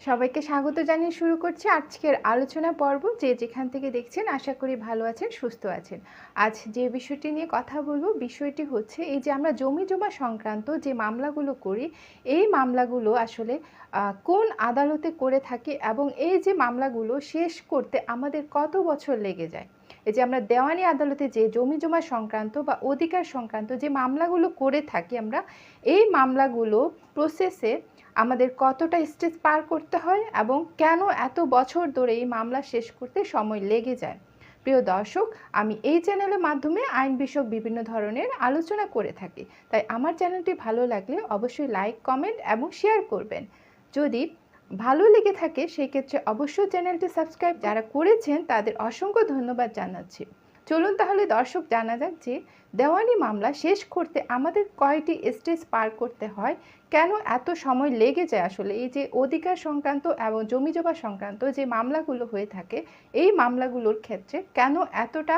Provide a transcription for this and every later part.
সবাইকে স্বাগত জানিয়ে শুরু করছি আজকের আলোচনা পর্ব। যে যেখান থেকে দেখছেন আশা করি ভালো আছেন, সুস্থ আছেন। আজ যে বিষয়টি নিয়ে কথা বলব বিষয়টি হচ্ছে এই যে আমরা জমি জমা সংক্রান্ত যে মামলাগুলো করি, এই মামলাগুলো আসলে কোন আদালতে করে থাকি এবং এই যে মামলাগুলো শেষ করতে আমাদের কত বছর লেগে যায়? এই যে আমরা দেওয়ানি আদালতে যে জমি জমা সংক্রান্ত বা অধিকার সংক্রান্ত যে মামলাগুলো করে থাকি আমরা, এই মামলাগুলো প্রসেসে আমাদের কতটা স্টেজ পার করতে হয় এবং কেন এত বছর ধরে এই মামলা শেষ করতে সময় লেগে যায়? প্রিয় দর্শক, আমি এই চ্যানেলের মাধ্যমে আইন বিষয়ক বিভিন্ন ধরনের আলোচনা করে থাকি। তাই আমার চ্যানেলটি ভালো লাগলে অবশ্যই লাইক কমেন্ট এবং শেয়ার করবেন। যদি ভালো লেগে থাকে সেই ক্ষেত্রে অবশ্যই চ্যানেলটি সাবস্ক্রাইব। যারা করেছেন, তাদের অসংখ্য ধন্যবাদ জানাচ্ছি। চলুন তাহলে দর্শক, জানা যাক যে দেওয়ানি মামলা শেষ করতে আমাদের কয়টি স্টেজ পার করতে হয়? কেন এত সময় লেগে যায় আসলে? এই যে অধিকার সংক্রান্ত এবং জমি জমা সংক্রান্ত যে মামলাগুলো হয়ে থাকে, এই মামলাগুলোর ক্ষেত্রে কেন এতটা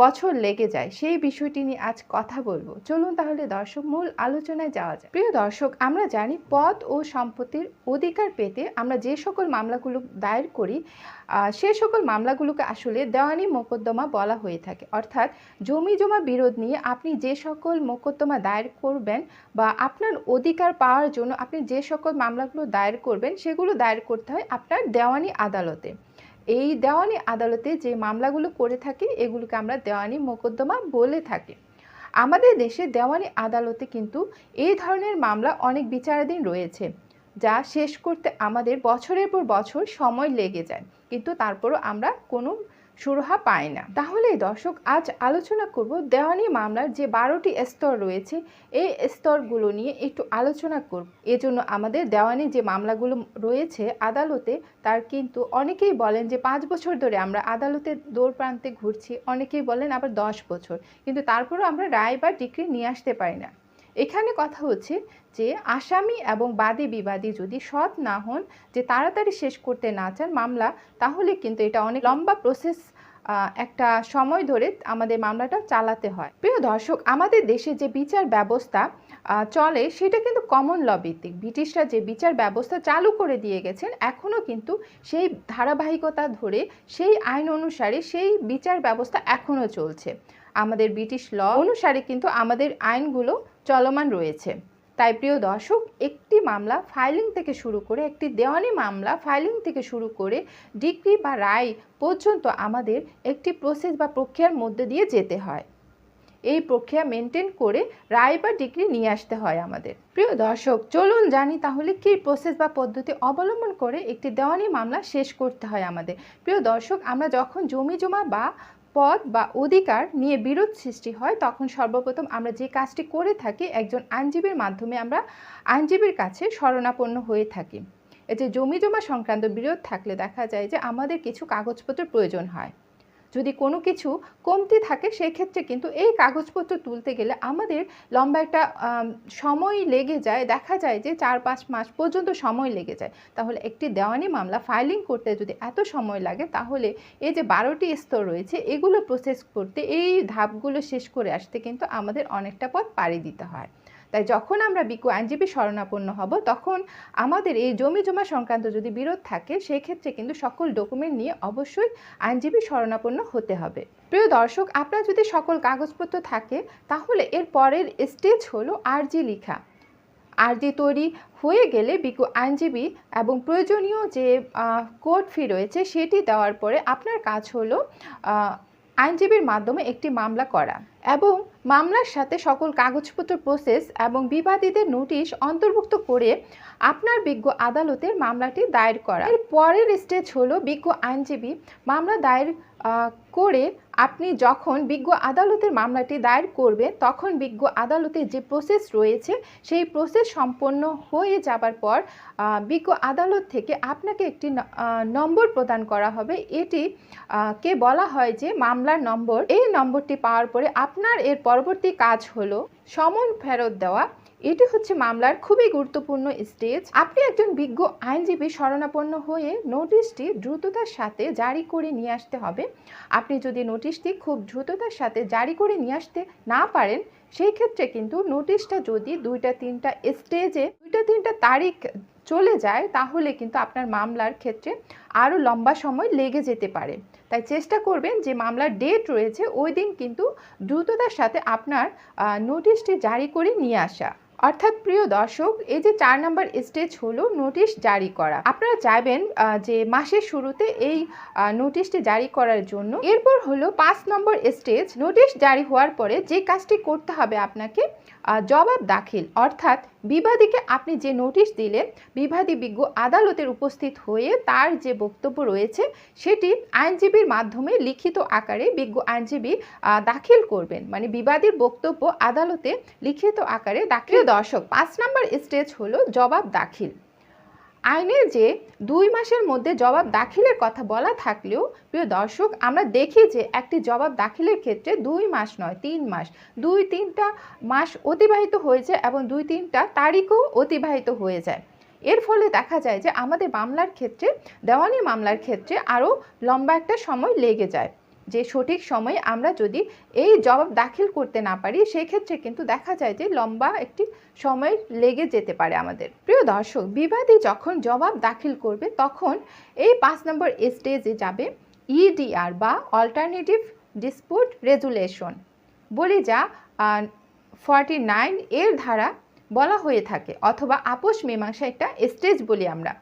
বছর লেগে যায়। সেই বিষয়টি নিয়ে আজ কথা বলব। চলুন তাহলে দর্শক মূল আলোচনায় যাওয়া যায় প্রিয় দর্শক, আমরা জানি পদ ও সম্পত্তির অধিকার পেতে আমরা যে সকল মামলাগুলো দায়ের করি সে সকল মামলাগুলোকে আসলে দেওয়ানি মোকদ্দমা বলা হয়ে থাকে। অর্থাৎ জমি জমা বিরোধ নিয়ে আপনি যে সকল মোকদ্দমা দায়ের করবেন বা আপনার অধিকার পাওয়ার জন্য আপনি যে সকল মামলাগুলো দায়ের করবেন, সেগুলো দায়ের করতে হয় আপনার দেওয়ানি আদালতে। এই দেওয়ানি আদালতে যে মামলাগুলো করে থাকি, এগুলোকে আমরা দেওয়ানি মোকদ্দমা বলে থাকি। আমাদের দেশে দেওয়ানি আদালতে কিন্তু এই ধরনের মামলা অনেক বিচারাধীন রয়েছে, যা শেষ করতে আমাদের বছরের পর বছর সময় লেগে যায়। কিন্তু তারপরও আমরা কোনো সুরাহা পায় না। তাহলে দর্শক, আজ আলোচনা করব দেওয়ানি মামলার যে বারোটি স্তর রয়েছে, এই স্তরগুলো নিয়ে একটু আলোচনা করব। এজন্য আমাদের দেওয়ানি যে মামলাগুলো রয়েছে আদালতে, তার কিন্তু অনেকেই বলেন যে পাঁচ বছর ধরে আমরা আদালতে দৌড় প্রান্তে ঘুরছি, অনেকেই বলেন আবার দশ বছর। কিন্তু তারপরেও আমরা রায় বা ডিগ্রি নিয়ে আসতে পারি না। এখানে কথা হচ্ছে যে আসামি এবং বাদী বিবাদী যদি সৎ না হন, যে তাড়াতাড়ি শেষ করতে না চান মামলা, তাহলে কিন্তু এটা অনেক লম্বা প্রসেস একটা সময় ধরে আমাদের মামলাটা চালাতে হয়। প্রিয় দর্শক, আমাদের দেশে যে বিচার ব্যবস্থা চলে সেটা কিন্তু কমন ল ভিত্তিক। ব্রিটিশরা যে বিচার ব্যবস্থা চালু করে দিয়ে গেছেন এখনও কিন্তু সেই ধারাবাহিকতা ধরে, সেই আইন অনুসারে সেই বিচার ব্যবস্থা এখনও চলছে। আমাদের ব্রিটিশ ল অনুসারে কিন্তু আমাদের আইনগুলো চলমান রয়েছে। তাই প্রিয় দর্শক, একটি মামলা ফাইলিং থেকে শুরু করে, একটি দেওয়ানি মামলা ফাইলিং থেকে শুরু করে, ডিগ্রি বা রায় পর্যন্ত আমাদের একটি প্রসেস বা প্রক্রিয়ার মধ্যে দিয়ে যেতে হয়। এই প্রক্রিয়া মেনটেন করে রায় বা ডিগ্রি নিয়ে আসতে হয় আমাদের। প্রিয় দর্শক, চলুন জানি তাহলে কী প্রসেস বা পদ্ধতি অবলম্বন করে একটি দেওয়ানি মামলা শেষ করতে হয় আমাদের। প্রিয় দর্শক, আমরা যখন জমি জমা বা পদ বা অধিকার নিয়ে বিরোধ সৃষ্টি হয়, তখন সর্বপ্রথম আমরা যে কাজটি করে থাকি, একজন আইনজীবীর মাধ্যমে আমরা আইনজীবীর কাছে শরণাপন্ন হয়ে থাকি। এতে জমি জমা সংক্রান্ত বিরোধ থাকলে দেখা যায় যে আমাদের কিছু কাগজপত্র প্রয়োজন হয়। যদি কোনো কিছু কমতি থাকে, সেই ক্ষেত্রে কিন্তু এই কাগজপত্র তুলতে গেলে আমাদের লম্বা একটা সময় লেগে যায়। দেখা যায় যে চার পাঁচ মাস পর্যন্ত সময় লেগে যায়। তাহলে একটি দেওয়ানি মামলা ফাইলিং করতে যদি এত সময় লাগে, তাহলে এই যে বারোটি স্তর রয়েছে, এগুলো প্রসেস করতে এই ধাপগুলো শেষ করে আসতে কিন্তু আমাদের অনেকটা পথ পাড়ি দিতে হয়। তাই যখন আমরা বিজ্ঞ আইনজীবী শরণাপন্ন হব, তখন আমাদের এই জমি জমা সংক্রান্ত যদি বিরোধ থাকে সেই ক্ষেত্রে কিন্তু সকল ডকুমেন্ট নিয়ে অবশ্যই আইনজীবী শরণাপন্ন হতে হবে। প্রিয় দর্শক, আপনার যদি সকল কাগজপত্র থাকে, তাহলে এর পরের স্টেজ হলো আরজি লেখা। আরজি তৈরি হয়ে গেলে বিজ্ঞ আইনজীবী এবং প্রয়োজনীয় যে কোর্ট ফি রয়েছে, সেটি দেওয়ার পরে আপনার কাজ হলো আইনজীবীর মাধ্যমে একটি মামলা করা এবং মামলার সাথে সকল কাগজপত্র প্রসেস এবং বিবাদীদের নোটিশ অন্তর্ভুক্ত করে আপনার বিজ্ঞ আদালতের মামলাটি দায়ের করা। এর পরের স্টেজ হলো বিজ্ঞ আইনজীবী মামলা দায়ের করে আপনি যখন বিজ্ঞ আদালতের মামলাটি দায়ের করবেন, তখন বিজ্ঞ আদালতের যে প্রসেস রয়েছে, সেই প্রসেস সম্পন্ন হয়ে যাবার পর বিজ্ঞ আদালত থেকে আপনাকে একটি নম্বর প্রদান করা হবে। এটি কে বলা হয় যে মামলার নম্বর, এই নম্বরটি পাওয়ার পরে আপনার এর পরবর্তী কাজ হলো সমন ফেরত দেওয়া। এটি হচ্ছে মামলার খুবই গুরুত্বপূর্ণ স্টেজ। আপনি একজন বিজ্ঞ আইনজীবী শরণাপন্ন হয়ে নোটিশটি দ্রুততার সাথে জারি করে নিয়ে আসতে হবে। আপনি যদি নোটিশটি খুব দ্রুততার সাথে জারি করে নিয়ে আসতে না পারেন, সেই ক্ষেত্রে কিন্তু নোটিশটা যদি দুইটা, তিনটা স্টেজে দুইটা, তিনটা তারিখ চলে যায়, তাহলে কিন্তু আপনার মামলার ক্ষেত্রে আরও লম্বা সময় লেগে যেতে পারে। তাই চেষ্টা করবেন যে মামলার ডেট রয়েছে, ওই দিন কিন্তু দ্রুততার সাথে আপনার নোটিশটি জারি করে নিয়ে আসা। অর্থাৎ প্রিয় দর্শক, এই যে চার নম্বর স্টেজ হলো নোটিশ জারি করা। আপনারা চাইবেন যে মাসের শুরুতে এই নোটিশটি জারি করার জন্য। এরপর হলো পাঁচ নম্বর স্টেজ, নোটিশ জারি হওয়ার পরে যে কাজটি করতে হবে আপনাকে জবাব দাখিল। অর্থাৎ বিবাদীকে আপনি যে নোটিশ দিলেন, বিবাদী বিজ্ঞ আদালতের উপস্থিত হয়ে তার যে বক্তব্য রয়েছে, সেটি আইনজীবীর মাধ্যমে লিখিত আকারে বিজ্ঞ আইনজীবী দাখিল করবেন। মানে বিবাদীর বক্তব্য আদালতে লিখিত আকারে দাখিল। দর্শক, পাঁচ নম্বর স্টেজ হলো জবাব দাখিল। আইনের যে দুই মাসের মধ্যে জবাব দাখিলের কথা বলা থাকলেও, প্রিয় দর্শক, আমরা দেখি যে একটি জবাব দাখিলের ক্ষেত্রে দুই মাস নয়, তিন মাস। দুই তিনটা মাস অতিবাহিত হয়েছে এবং দুই তিনটা তারিখও অতিবাহিত হয়ে যায়। এর ফলে দেখা যায় যে আমাদের মামলার ক্ষেত্রে, দেওয়ানি মামলার ক্ষেত্রে আরও লম্বা একটা সময় লেগে যায়। যে সঠিক সময়ে আমরা যদি এই জবাব দাখিল করতে না পারি, সেক্ষেত্রে কিন্তু দেখা যায় যে লম্বা একটি সময় লেগে যেতে পারে আমাদের। প্রিয় দর্শক, বিবাদী যখন জবাব দাখিল করবে, তখন এই পাঁচ নম্বর স্টেজে যাবে ইডিআর বা অল্টারনেটিভ ডিসপুট রেজুলেশন বলি যা ফর্টি নাইন এর ধারা বলা হয়ে থাকে, অথবা আপোষ মীমাংসা একটা স্টেজ বলি আমরা।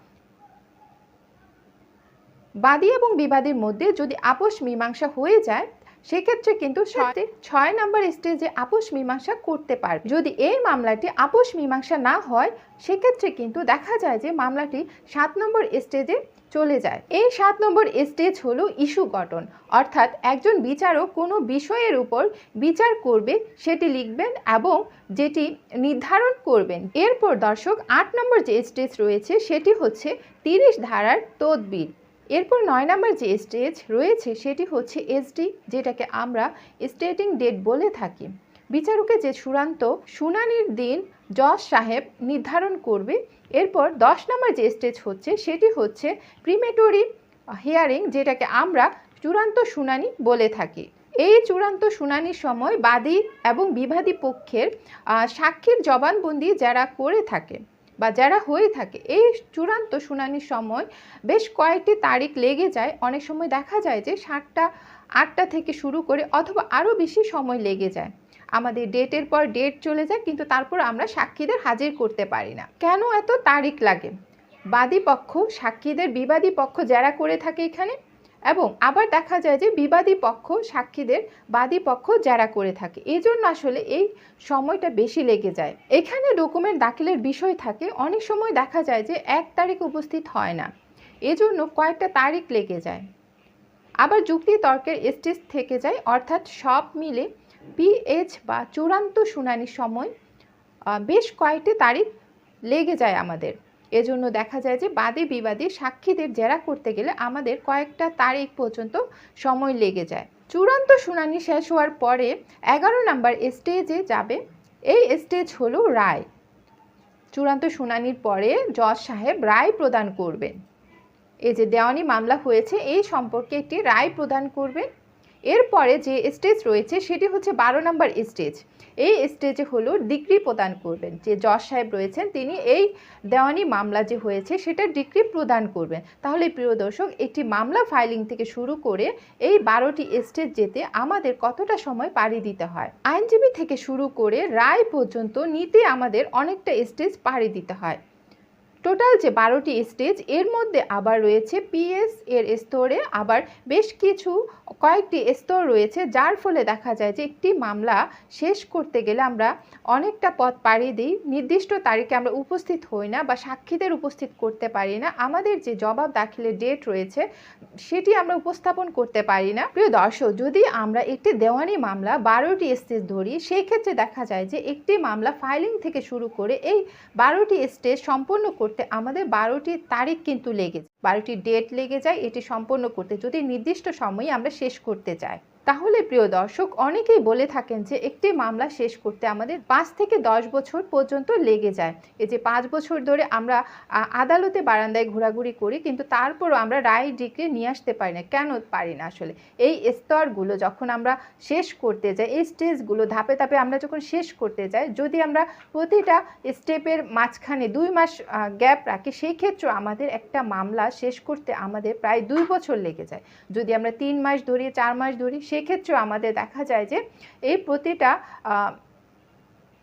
বাদী এবং বিবাদীর মধ্যে যদি আপোষ মীমাংসা হয়ে যায়, সেক্ষেত্রে কিন্তু ছয় নম্বর স্টেজে আপোষ মীমাংসা করতে পারবে। যদি এই মামলাটি আপোষ মীমাংসা না হয়, সেক্ষেত্রে কিন্তু দেখা যায় যে মামলাটি সাত নম্বর স্টেজে চলে যায়। এই সাত নম্বর স্টেজ হলো ইস্যু গঠন। অর্থাৎ একজন বিচারক কোনো বিষয়ের উপর বিচার করবে, সেটি লিখবেন এবং যেটি নির্ধারণ করবেন। এরপর দর্শক, আট নম্বর যে স্টেজ রয়েছে, সেটি হচ্ছে তিরিশ ধারার তদবির। এরপর নয় নম্বর যে স্টেজ রয়েছে সেটি হচ্ছে এসডি যেটাকে আমরা স্টেটিং ডেট বলে থাকি। বিচারকের যে চূড়ান্ত শুনানির দিন জজ সাহেব নির্ধারণ করবে। এরপর দশ নম্বর যে স্টেজ হচ্ছে সেটি হচ্ছে প্রিমেটরি হিয়ারিং যেটাকে আমরা চূড়ান্ত শুনানি বলে থাকি। এই চূড়ান্ত শুনানির সময় বাদী এবং বিবাদী পক্ষের সাক্ষীর জবানবন্দি যারা করে থাকে বা যারা হয়ে থাকে, এই চূড়ান্ত শুনানির সময় বেশ কয়েকটি তারিখ লেগে যায়। অনেক সময় দেখা যায় যে সাতটা, আটটা থেকে শুরু করে অথবা আরও বেশি সময় লেগে যায়। আমাদের ডেটের পর ডেট চলে যায়, কিন্তু তারপর আমরা সাক্ষীদের হাজির করতে পারি না। কেন এত তারিখ লাগে? বাদী পক্ষ, সাক্ষীদের বিবাদী পক্ষ যারা করে থাকে এখানে এবং আবার দেখা যায় যে বিবাদী পক্ষ সাক্ষীদের বাদী পক্ষ যারা করে থাকে। এই জন্য আসলে এই সময়টা বেশি লেগে যায়। এখানে ডকুমেন্ট দাখিলের বিষয় থাকে। অনেক সময় দেখা যায় যে এক তারিখ উপস্থিত হয় না। এজন্য কয়েকটা তারিখ লেগে যায়। আবার যুক্তি তর্কের স্টেজ থেকে যায়। অর্থাৎ সব মিলে পিএইচ বা চূড়ান্ত শুনানির সময় বেশ কয়েকটি তারিখ লেগে যায় আমাদের। এজন্য দেখা যায় যে বাদী বিবাদী সাক্ষীদের জেরা করতে গেলে আমাদের কয়েকটা তারিখ পর্যন্ত সময় লেগে যায়। চূড়ান্ত শুনানি শেষ হওয়ার পরে এগারো নম্বর স্টেজে যাবে। এই স্টেজ হলো রায়। চূড়ান্ত শুনানির পরে জজ সাহেব রায় প্রদান করবেন। এই যে দেওয়ানি মামলা হয়েছে, এই সম্পর্কে একটি রায় প্রদান করবেন। এরপরে যে স্টেজ রয়েছে, সেটি হচ্ছে বারো নম্বর স্টেজ। এই স্টেজে হলো ডিগ্রি প্রদান করবেন। যে জজ সাহেব রয়েছেন, তিনি এই দেওয়ানি মামলা যে হয়েছে, সেটা ডিগ্রি প্রদান করবেন। তাহলে প্রিয় দর্শক, একটি মামলা ফাইলিং থেকে শুরু করে এই বারোটি স্টেজ যেতে আমাদের কতটা সময় পাড়ি দিতে হয়? আইনজীবী থেকে শুরু করে রায় পর্যন্ত নিতে আমাদের অনেকটা স্টেজ পাড়ি দিতে হয়। টোটাল যে বারোটি স্টেজের মধ্যে আবার রয়েছে পিএস এর স্তরে আবার বেশ কিছু, কয়েকটি স্তর রয়েছে, যার ফলে দেখা যায় যে একটি মামলা শেষ করতে গেলে আমরা অনেকটা পথ পাড়ি দিই। নির্দিষ্ট তারিখে আমরা উপস্থিত হই না বা সাক্ষীদের উপস্থিত করতে পারি না। আমাদের যে জবাব দাখিলের ডেট রয়েছে, সেটি আমরা উপস্থাপন করতে পারি না। প্রিয় দর্শক, যদি আমরা একটি দেওয়ানি মামলা বারোটি স্টেজ ধরি, সেই ক্ষেত্রে দেখা যায় যে একটি মামলা ফাইলিং থেকে শুরু করে এই বারোটি স্টেজ সম্পন্ন করতে আমাদের বারোটি তারিখ কিন্তু লেগে যায়। বারোটি ডেট লেগে যায়, এটি সম্পন্ন করতে। যদি নির্দিষ্ট সময়ে আমরা শেষ করতে চাই। তাহলে প্রিয় দর্শক, অনেকেই বলে থাকেন যে একটি মামলা শেষ করতে আমাদের পাঁচ থেকে দশ বছর পর্যন্ত লেগে যায়। এই যে পাঁচ বছর ধরে আমরা আদালতে বারান্দায় ঘোরাঘুরি করি, কিন্তু তারপরও আমরা রায় ডিগ্রি নিয়ে আসতে পারি না। কেন পারি না আসলে? এই স্তরগুলো যখন আমরা শেষ করতে যাই, এই স্টেজগুলো ধাপে ধাপে আমরা যখন শেষ করতে যাই, যদি আমরা প্রতিটা স্টেপের মাঝখানে দুই মাস গ্যাপ রাখি সেই ক্ষেত্রে আমাদের একটা মামলা শেষ করতে আমাদের প্রায় দুই বছর লেগে যায়। যদি আমরা তিন মাস ধরি, চার মাস ধরি সেক্ষেত্রেও আমাদের দেখা যায় যে এই প্রতিটা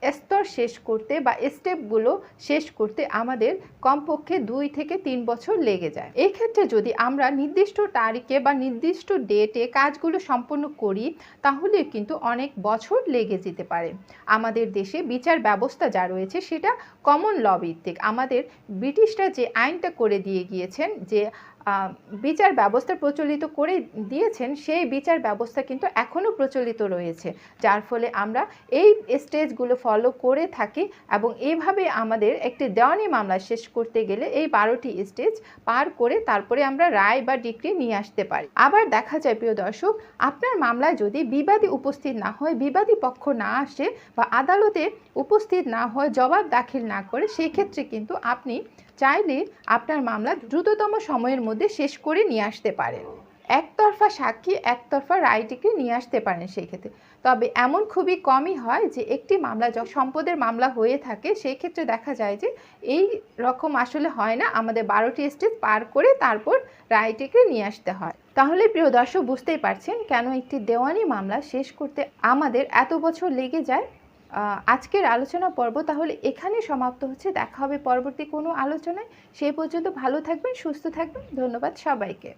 স্তর শেষ করতে বা স্টেপগুলো শেষ করতে আমাদের কমপক্ষে দুই থেকে তিন বছর লেগে যায়। এই ক্ষেত্রে যদি আমরা নির্দিষ্ট তারিখে বা নির্দিষ্ট ডেটে কাজগুলো সম্পন্ন করি, তাহলে কিন্তু অনেক বছর লেগে যেতে পারে। আমাদের দেশে বিচার ব্যবস্থা যা রয়েছে সেটা কমন ল ভিত্তিক। আমাদের ব্রিটিশরা যে আইনটা করে দিয়ে গিয়েছেন যে বিচার ব্যবস্থা প্রচলিত করে দিয়েছেন, সেই বিচার ব্যবস্থা কিন্তু এখনও প্রচলিত রয়েছে। যার ফলে আমরা এই স্টেজগুলো ফলো করে থাকি এবং এইভাবে আমাদের একটি দেওয়ানি মামলা শেষ করতে গেলে এই বারোটি স্টেজ পার করে তারপরে আমরা রায় বা ডিগ্রি নিয়ে আসতে পারি। আবার দেখা যায়, প্রিয় দর্শক, আপনার মামলায় যদি বিবাদী উপস্থিত না হয়, বিবাদী পক্ষ না আসে বা আদালতে উপস্থিত না হয়, জবাব দাখিল না করে, সেই ক্ষেত্রে কিন্তু আপনি চাইলে আপনার মামলা দ্রুততম সময়ের মধ্যে শেষ করে নিয়ে আসতে পারেন। একতরফা সাক্ষী, একতরফা রায়টিকে নিয়ে আসতে পারেন সেই ক্ষেত্রে তবে এমন খুবই কমই হয় যে একটি মামলা যখন সম্পদের মামলা হয়ে থাকে সেই ক্ষেত্রে দেখা যায় যে এই রকম আসলে হয় না। আমাদের বারোটি স্টেজ পার করে তারপর রায়টিকে নিয়ে আসতে হয়। তাহলে প্রিয় দর্শক, বুঝতেই পারছেন কেন একটি দেওয়ানি মামলা শেষ করতে আমাদের এত বছর লেগে যায়? আজকের আলোচনা পর্ব তাহলে এখানে সমাপ্ত হচ্ছে। দেখা হবে পরবর্তী কোনো আলোচনায়। সেই পর্যন্ত ভালো থাকবেন, সুস্থ থাকবেন। ধন্যবাদ সবাইকে।